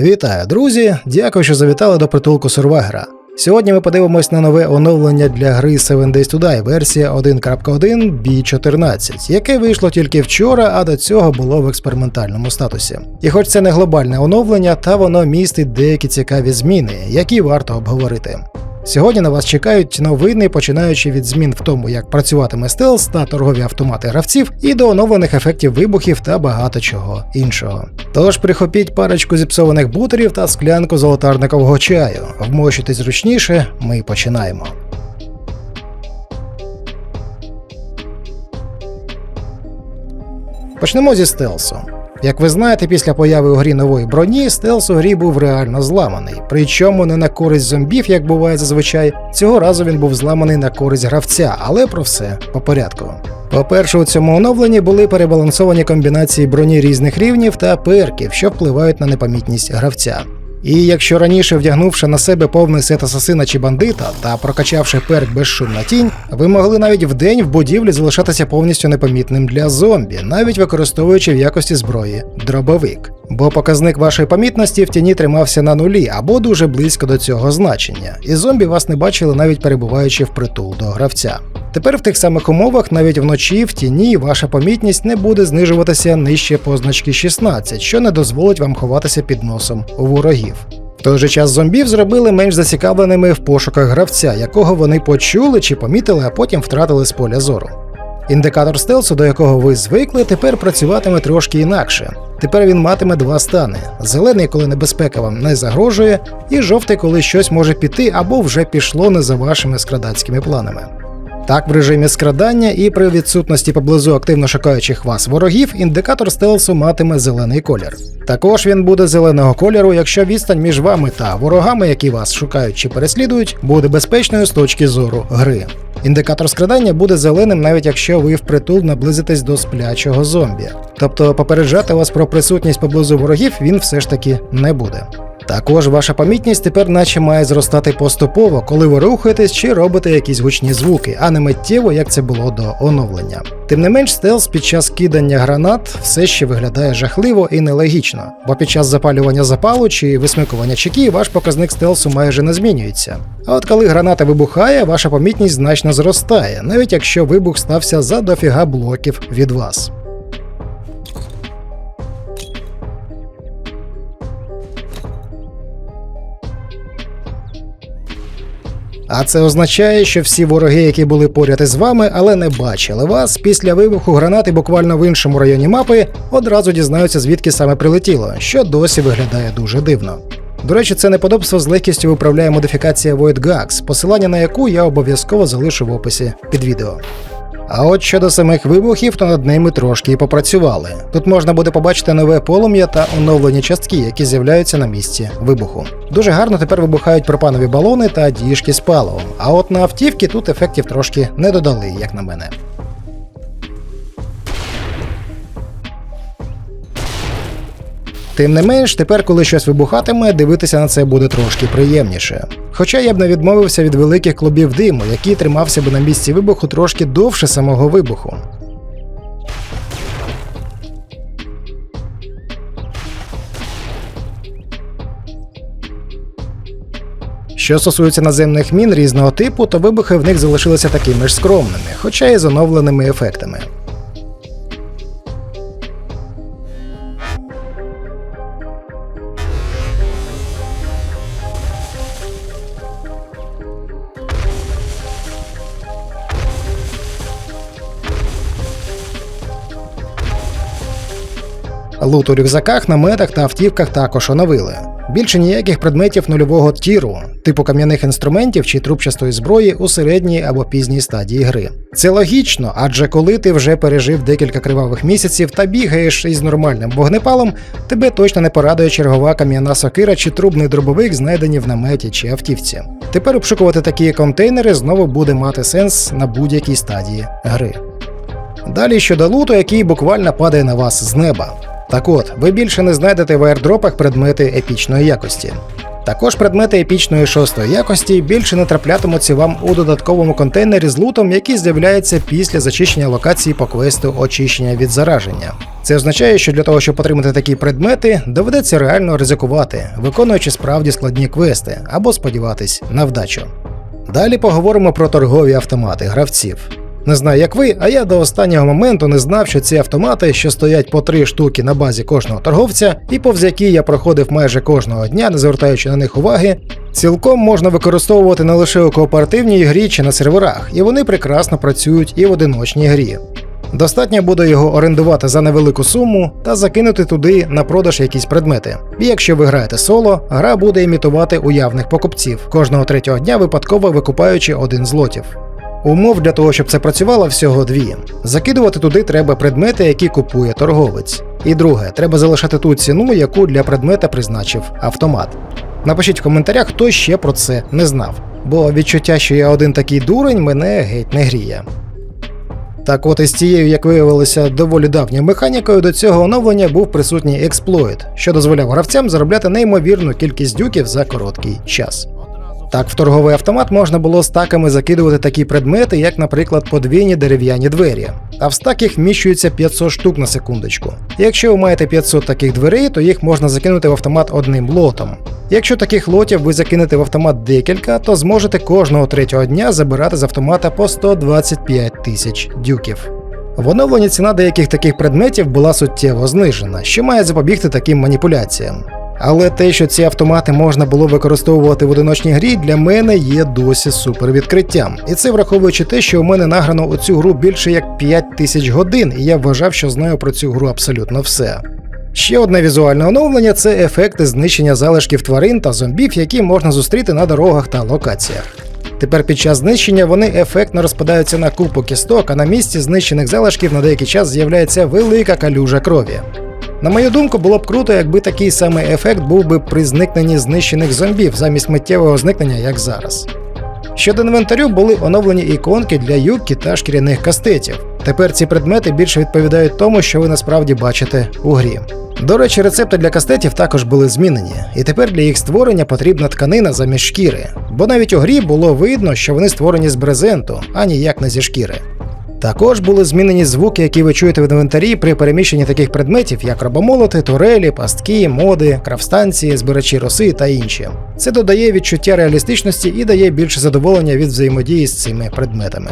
Вітаю, друзі! Дякую, що завітали до притулку Сурвагера. Сьогодні ми подивимось на нове оновлення для гри Seven Days to Die версія 1.1 B14, яке вийшло тільки вчора, а до цього було в експериментальному статусі. І хоч це не глобальне оновлення, та воно містить деякі цікаві зміни, які варто обговорити. Сьогодні на вас чекають новини, починаючи від змін в тому, як працюватиме стелс та торгові автомати гравців, і до оновлених ефектів вибухів та багато чого іншого. Тож прихопіть парочку зіпсованих бутерів та склянку золотарникового чаю. Вмощуйтесь зручніше, ми починаємо. Почнемо зі стелсу. Як ви знаєте, після появи у грі нової броні стелс у грі був реально зламаний. Причому не на користь зомбів, як буває зазвичай. Цього разу він був зламаний на користь гравця, але про все по порядку. По-перше, у цьому оновленні були перебалансовані комбінації броні різних рівнів та перків, що впливають на непомітність гравця. І якщо раніше вдягнувши на себе повний сет асасина чи бандита та прокачавши перк безшумна тінь, ви могли навіть вдень в будівлі залишатися повністю непомітним для зомбі, навіть використовуючи в якості зброї дробовик. Бо показник вашої помітності в тіні тримався на нулі або дуже близько до цього значення, і зомбі вас не бачили навіть перебуваючи впритул до гравця. Тепер в тих самих умовах, навіть вночі в тіні, ваша помітність не буде знижуватися нижче позначки 16, що не дозволить вам ховатися під носом у ворогів. В той же час зомбів зробили менш зацікавленими в пошуках гравця, якого вони почули чи помітили, а потім втратили з поля зору. Індикатор стелсу, до якого ви звикли, тепер працюватиме трошки інакше. Тепер він матиме два стани: зелений, коли небезпека вам не загрожує, і жовтий, коли щось може піти або вже пішло не за вашими скрадацькими планами. Так, в режимі скрадання і при відсутності поблизу активно шукаючих вас ворогів, індикатор стелсу матиме зелений колір. Також він буде зеленого кольору, якщо відстань між вами та ворогами, які вас шукають чи переслідують, буде безпечною з точки зору гри. Індикатор скрадання буде зеленим, навіть якщо ви впритул наблизитесь до сплячого зомбі. Тобто попереджати вас про присутність поблизу ворогів він все ж таки не буде. Також ваша помітність тепер наче має зростати поступово, коли ви рухаєтесь чи робите якісь гучні звуки, а не миттєво, як це було до оновлення. Тим не менш, стелс під час кидання гранат все ще виглядає жахливо і нелогічно, бо під час запалювання запалу чи висмикування чеки ваш показник стелсу майже не змінюється. А от коли граната вибухає, ваша помітність значно зростає, навіть якщо вибух стався за дофіга блоків від вас. А це означає, що всі вороги, які були поряд із вами, але не бачили вас, після вибуху гранати буквально в іншому районі мапи одразу дізнаються, звідки саме прилетіло, що досі виглядає дуже дивно. До речі, це неподобство з легкістю виправляє модифікація Void Gags, посилання на яку я обов'язково залишу в описі під відео. А от щодо самих вибухів, то над ними трошки і попрацювали. Тут можна буде побачити нове полум'я та оновлені частки, які з'являються на місці вибуху. Дуже гарно тепер вибухають пропанові балони та діжки з паливом. А от на автівки тут ефектів трошки не додали, як на мене. Тим не менш, тепер, коли щось вибухатиме, дивитися на це буде трошки приємніше. Хоча я б не відмовився від великих клубів диму, який тримався б на місці вибуху трошки довше самого вибуху. Що стосується наземних мін різного типу, то вибухи в них залишилися такими ж скромними, хоча і з оновленими ефектами. Лут у рюкзаках, наметах та автівках також оновили. Більше ніяких предметів нульового тіру, типу кам'яних інструментів чи трубчастої зброї у середній або пізній стадії гри. Це логічно, адже коли ти вже пережив декілька кривавих місяців та бігаєш із нормальним вогнепалом, тебе точно не порадує чергова кам'яна сокира чи трубний дробовик, знайдені в наметі чи автівці. Тепер обшукувати такі контейнери знову буде мати сенс на будь-якій стадії гри. Далі щодо луту, який буквально падає на вас з неба. Так от, ви більше не знайдете в аірдропах предмети епічної якості. Також предмети епічної шостої якості більше не траплятимуться вам у додатковому контейнері з лутом, який з'являється після зачищення локації по квесту очищення від зараження. Це означає, що для того, щоб отримати такі предмети, доведеться реально ризикувати, виконуючи справді складні квести або сподіватись на вдачу. Далі поговоримо про торгові автомати гравців. Не знаю, як ви, а я до останнього моменту не знав, що ці автомати, що стоять по три штуки на базі кожного торговця, і повз які я проходив майже кожного дня, не звертаючи на них уваги, цілком можна використовувати не лише у кооперативній грі чи на серверах, і вони прекрасно працюють і в одиночній грі. Достатньо буде його орендувати за невелику суму та закинути туди на продаж якісь предмети. І якщо ви граєте соло, гра буде імітувати уявних покупців, кожного третього дня випадково викупаючи один з лотів. Умов для того, щоб це працювало, всього дві. Закидувати туди треба предмети, які купує торговець. І друге, треба залишати ту ціну, яку для предмета призначив автомат. Напишіть в коментарях, хто ще про це не знав, бо відчуття, що я один такий дурень, мене геть не гріє. Так от із цією, як виявилося, доволі давньою механікою до цього оновлення був присутній експлойт, що дозволяв гравцям заробляти неймовірну кількість дюків за короткий час. Так, в торговий автомат можна було стаками закидувати такі предмети, як, наприклад, подвійні дерев'яні двері. А в стак їх вміщується 500 штук на секундочку. Якщо ви маєте 500 таких дверей, то їх можна закинути в автомат одним лотом. Якщо таких лотів ви закинете в автомат декілька, то зможете кожного третього дня забирати з автомата по 125 тисяч дюків. В оновленні ціна деяких таких предметів була суттєво знижена, що має запобігти таким маніпуляціям. Але те, що ці автомати можна було використовувати в одиночній грі, для мене є досі супер відкриттям. І це враховуючи те, що у мене награно у цю гру більше як 5 тисяч годин, і я вважав, що знаю про цю гру абсолютно все. Ще одне візуальне оновлення це ефекти знищення залишків тварин та зомбів, які можна зустріти на дорогах та локаціях. Тепер під час знищення вони ефектно розпадаються на купу кісток, а на місці знищених залишків на деякий час з'являється велика калюжа крові. На мою думку, було б круто, якби такий самий ефект був би при зникненні знищених зомбів замість миттєвого зникнення, як зараз. Щодо інвентарю були оновлені іконки для юбки та шкіряних кастетів. Тепер ці предмети більше відповідають тому, що ви насправді бачите у грі. До речі, рецепти для кастетів також були змінені, і тепер для їх створення потрібна тканина замість шкіри, бо навіть у грі було видно, що вони створені з брезенту, а ніяк не зі шкіри. Також були змінені звуки, які ви чуєте в інвентарі при переміщенні таких предметів, як робомолоти, турелі, пастки, моди, крафстанції, збирачі роси та інші. Це додає відчуття реалістичності і дає більше задоволення від взаємодії з цими предметами.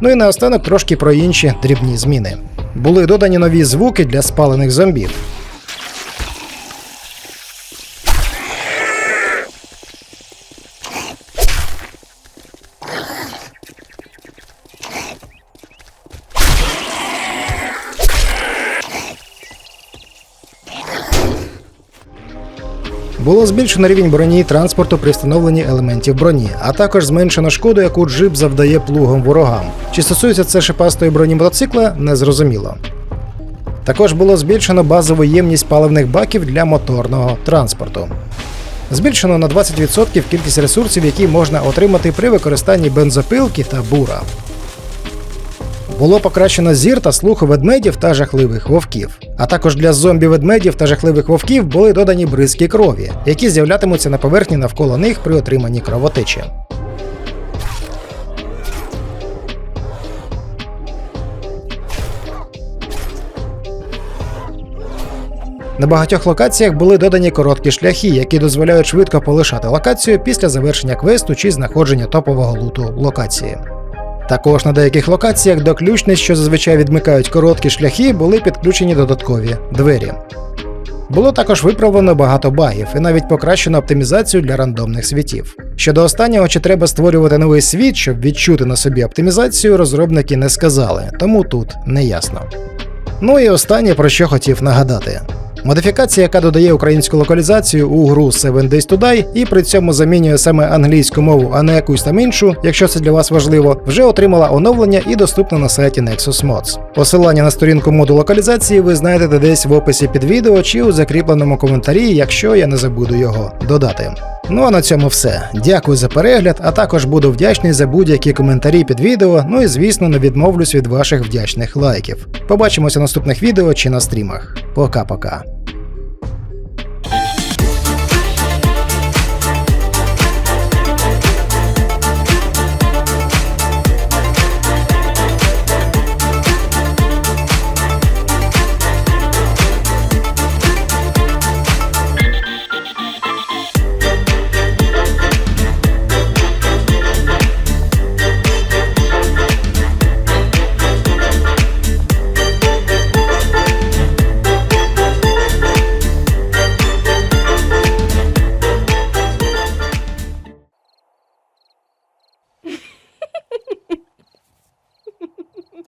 Ну і наостанок трошки про інші дрібні зміни. Були додані нові звуки для спалених зомбів. Було збільшено рівень броні транспорту при встановленні елементів броні, а також зменшено шкоду, яку джип завдає плугом ворогам. Чи стосується це шипастої броні мотоцикла, незрозуміло. Також було збільшено базову ємність паливних баків для моторного транспорту. Збільшено на 20% кількість ресурсів, які можна отримати при використанні бензопилки та бура. Було покращено зір та слух ведмедів та жахливих вовків. А також для зомбі-ведмедів та жахливих вовків були додані бризки крові, які з'являтимуться на поверхні навколо них при отриманні кровотечі. На багатьох локаціях були додані короткі шляхи, які дозволяють швидко полишати локацію після завершення квесту чи знаходження топового луту локації. Також на деяких локаціях до ключниць, що зазвичай відмикають короткі шляхи, були підключені додаткові двері. Було також виправлено багато багів і навіть покращено оптимізацію для рандомних світів. Щодо останнього, чи треба створювати новий світ, щоб відчути на собі оптимізацію, розробники не сказали, тому тут не ясно. Ну і останнє про що хотів нагадати. Модифікація, яка додає українську локалізацію у гру Seven Days to Die і при цьому замінює саме англійську мову, а не якусь там іншу, якщо це для вас важливо, вже отримала оновлення і доступна на сайті Nexus Mods. Посилання на сторінку моду локалізації ви знайдете десь в описі під відео чи у закріпленому коментарі, якщо я не забуду його додати. Ну а на цьому все. Дякую за перегляд, а також буду вдячний за будь-які коментарі під відео. Ну і звісно, не відмовлюсь від ваших вдячних лайків. Побачимося в наступних відео чи на стрімах. Пока-пока.